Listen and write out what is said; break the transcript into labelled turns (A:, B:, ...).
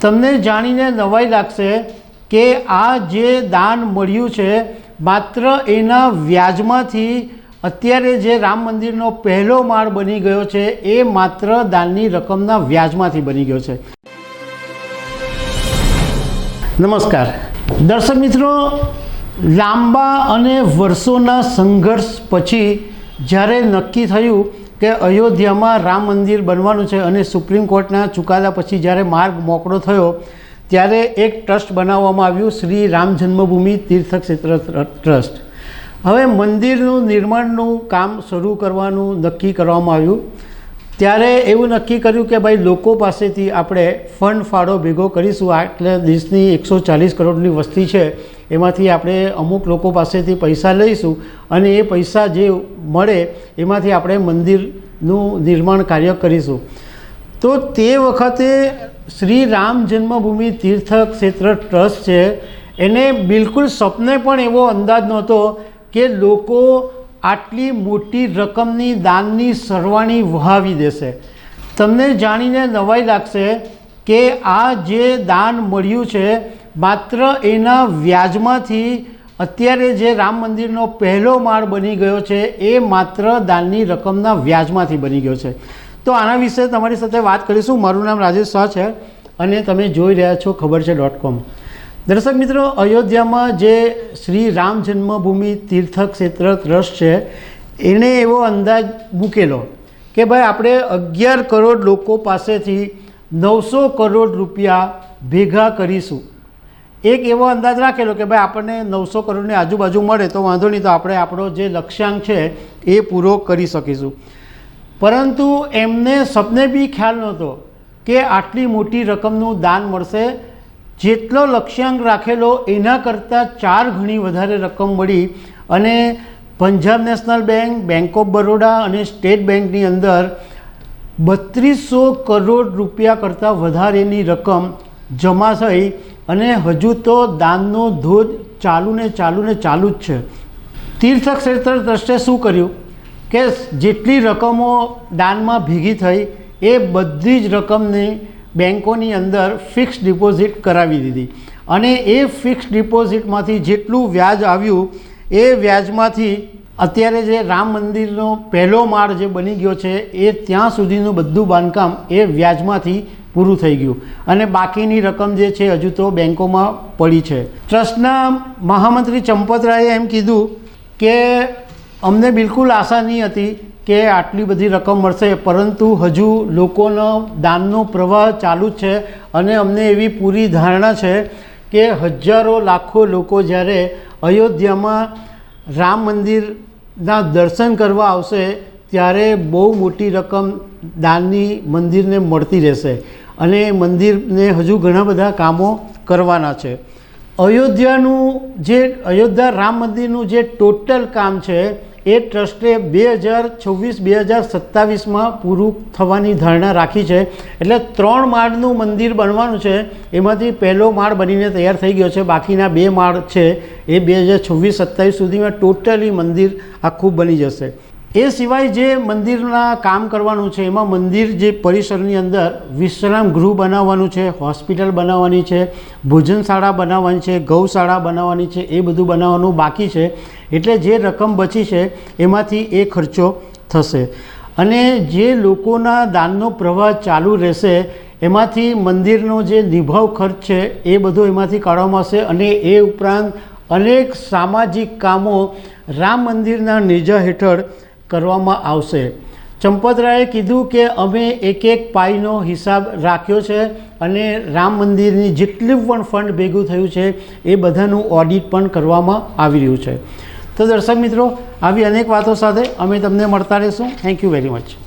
A: તમને જાણીને નવાઈ લાગશે કે આ જે દાન મળ્યું છે, માત્ર એના વ્યાજમાંથી અત્યારે જે રામ મંદિરનો પહેલો માળ બની ગયો છે, એ માત્ર દાનની રકમના વ્યાજમાંથી બની ગયો છે. નમસ્કાર. દર્શક મિત્રો, લાંબા અને વર્ષોના સંઘર્ષ પછી જ્યારે નક્કી થયું કે અયોધ્યામાં રામ મંદિર બનવાનું છે અને સુપ્રીમ કોર્ટના ચુકાદા પછી જ્યારે માર્ગ મોકળો થયો, ત્યારે એક ટ્રસ્ટ બનાવવામાં આવ્યું શ્રી રામ જન્મભૂમિ તીર્થક્ષેત્ર ટ્રસ્ટ. હવે મંદિરનું નિર્માણનું કામ શરૂ કરવાનું નક્કી કરવામાં આવ્યું. ત્યારે એવું નક્કી કર્યું કે ભાઈ લોકો પાસેથી આપણે ફંડ ફાળો ભેગો કરીશું. આટલે દેશની એકસો ચાલીસ કરોડની વસ્તી છે, એમાંથી આપણે અમુક લોકો પાસેથી પૈસા લઈશું અને એ પૈસા જે મળે એમાંથી આપણે મંદિરનું નિર્માણ કાર્ય કરીશું. તો તે વખતે શ્રી રામ જન્મભૂમિ તીર્થ ક્ષેત્ર ટ્રસ્ટ છે. એને બિલકુલ સપને પણ એવો અંદાજ નહોતો કે લોકો આટલી મોટી રકમની દાનની સરવાણી વહાવી દેશે. તમને જાણીને નવાઈ લાગશે કે આ જે દાન મળ્યું છે, માત્ર એના વ્યાજમાંથી અત્યારે જે રામ મંદિરનો પહેલો માળ બની ગયો છે, એ માત્ર દાનની રકમના વ્યાજમાંથી બની ગયો છે. તો આના વિશે તમારી સાથે વાત કરીશું. મારું નામ રાજેશ શાહ છે અને તમે જોઈ રહ્યા છો ખબર છે ડોટ કોમ. દર્શક મિત્રો, અયોધ્યામાં જે શ્રી રામ જન્મભૂમિ તીર્થ ક્ષેત્ર ટ્રસ્ટ છે, એણે એવો અંદાજ મૂકેલો કે ભાઈ આપણે અગિયાર કરોડ લોકો પાસેથી નવસો કરોડ રૂપિયા ભેગા કરીશું. એક એવો અંદાજ રાખેલો કે ભાઈ આપણને નવસો કરોડની આજુબાજુ મળે તો વાંધો નહીં, તો આપણે આપણો જે લક્ષ્યાંક છે એ પૂરો કરી શકીશું. પરંતુ એમને સપને બી ખ્યાલ નહોતો કે આટલી મોટી રકમનું દાન મળશે જેટલો લક્ષ્યાંક રાખેલો, એના કરતાં ચાર ગણી વધારે રકમ મળી અને Punjab National Bank Bank of Baroda અને સ્ટેટ બેંકની અંદર બત્રીસો કરોડ રૂપિયા કરતાં વધારેની રકમ જમા થઈ અને હજુ તો દાનનો ધોધ ચાલુ ને ચાલુ ને ચાલુ જ છે. તીર્થક્ષેત્ર ટ્રસ્ટે શું કર્યું? કે જેટલી રકમો દાનમાં ભેગી થઈ, એ બધી જ રકમની બેન્કોની અંદર ફિક્સ ડિપોઝિટ કરાવી દીધી. અને એ ફિક્સ ડિપોઝિટમાંથી જેટલું વ્યાજ આવ્યું, એ વ્યાજમાંથી અત્યારે જે રામ મંદિરનો પહેલો માળ જે બની ગયો છે, એ ત્યાં સુધીનું બધું બાંધકામ એ વ્યાજમાંથી પૂરું થઈ ગયું. અને બાકીની રકમ જે છે, હજુ તો બેન્કોમાં પડી છે. ટ્રસ્ટના મહામંત્રી ચંપતરાયે એમ કીધું કે અમને બિલકુલ આશા નહીં હતી કે આટલી બધી રકમ મળશે, પરંતુ હજુ લોકોનો દાનનો પ્રવાહ ચાલુ જ છે અને અમને એવી પૂરી ધારણા છે કે હજારો લાખો લોકો જ્યારે અયોધ્યામાં રામ મંદિરના દર્શન કરવા આવશે, ત્યારે બહુ મોટી રકમ દાનની મંદિરને મળતી રહેશે અને મંદિરને હજુ ઘણા બધા કામો કરવાના છે. અયોધ્યાનું જે, અયોધ્યા રામ મંદિરનું જે ટોટલ કામ છે એ ટ્રસ્ટે બે હજાર છવ્વીસ, બે હજાર સત્તાવીસમાં પૂરું થવાની ધારણા રાખી છે. એટલે ત્રણ માળનું મંદિર બનવાનું છે. એમાંથી પહેલો માળ બનીને તૈયાર થઈ ગયો છે. બાકીના બે માળ છે. એ બે હજાર છવ્વીસ, સત્તાવીસ સુધીમાં ટોટલી મંદિર આખું બની જશે. એ સિવાય જે મંદિરના કામ કરવાનું છે, એમાં મંદિર જે પરિસરની અંદર વિશ્રામ ગૃહ બનાવવાનું છે, હોસ્પિટલ બનાવવાની છે, ભોજનશાળા બનાવવાની છે, ગૌશાળા બનાવવાની છે, એ બધું બનાવવાનું બાકી છે. એટલે જે રકમ બચી છે, એમાંથી એ ખર્ચો થશે. અને જે લોકોના દાનનો પ્રવાહ ચાલુ રહેશે, એમાંથી મંદિરનો જે નિભાવ ખર્ચ છે, એ બધો એમાંથી કાઢવામાં આવશે અને એ ઉપરાંત અનેક સામાજિક કામો રામ મંદિરના નેજા હેઠળ કરવામાં આવશે. ચંપતરાયે કીધું કે અમે એક એક પાઈનો હિસાબ રાખ્યો છે અને રામ મંદિરની જેટલું પણ ફંડ ભેગું થયું છે એ બધાનું ઓડિટ પણ કરવામાં આવી રહ્યું છે. તો દર્શક મિત્રો, આવી અનેક વાતો સાથે અમે તમને મળતા રહીશું. Thank you very much